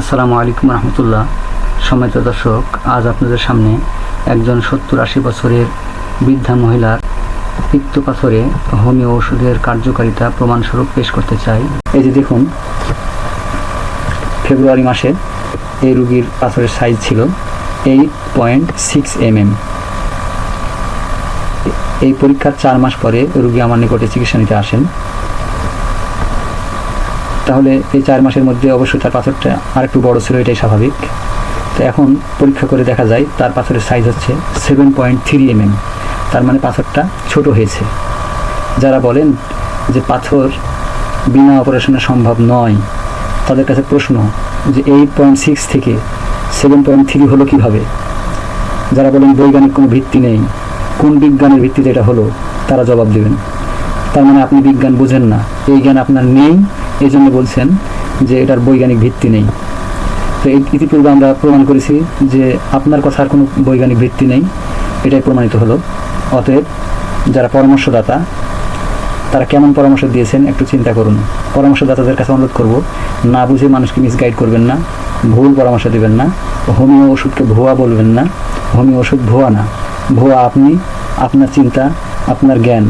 আসসালামু আলাইকুম রহমতুল্লাহ। সম্মানিত দর্শক, আজ আপনাদের সামনে একজন সত্তর আশি বছরের বৃদ্ধা মহিলার পিত্ত পাথরে হোমিও ওষুধের কার্যকারিতা প্রমাণস্বরূপ পেশ করতে চাই। এই যে দেখুন, ফেব্রুয়ারি মাসে এই রুগীর পাথরের সাইজ ছিল এইট পয়েন্ট সিক্স এমএম এই পরীক্ষার চার মাস পরে রুগী আমার নিকটে চিকিৎসা নিতে আসেন। তাহলে এই চার মাসের মধ্যে অবশ্যই তার পাথরটা আর একটু বড় ছিল, এটাই স্বাভাবিক। তো এখন পরীক্ষা করে দেখা যায় তার পাথরের সাইজ হচ্ছে সেভেন পয়েন্ট থ্রি এমএম তার মানে পাথরটা ছোট হয়েছে। যারা বলেন যে পাথর বিনা অপারেশনে সম্ভব নয়, তাদের কাছে প্রশ্ন যে এইট পয়েন্ট সিক্স থেকে সেভেন পয়েন্ট থ্রি হলো কীভাবে? যারা বলেন বৈজ্ঞানিক কোনো ভিত্তি নেই, কোন বিজ্ঞানের ভিত্তিতে এটা হলো, তারা জবাব দেবেন। তার মানে আপনি বিজ্ঞান বুঝেন না। এই জ্ঞান আপনার নেই এই জন্য বলছেন যে এটার বৈজ্ঞানিক ভিত্তি নেই। তো ইতিপূর্বে আমরা প্রমাণ করেছি যে আপনার কথার কোনো বৈজ্ঞানিক ভিত্তি নেই, এটাই প্রমাণিত হলো। অতএব যারা পরামর্শদাতা, তারা কেমন পরামর্শ দিয়েছেন একটু চিন্তা করুন। পরামর্শদাতাদের কাছে অনুরোধ করব, না বুঝে মানুষকে মিসগাইড করবেন না, ভুল পরামর্শ দেবেন না, হোমিও ওষুধকে ভুয়া বলবেন না, হোমিও ওষুধ ভুয়া না। ভুয়া আপনি, আপনার চিন্তা, আপনার জ্ঞান।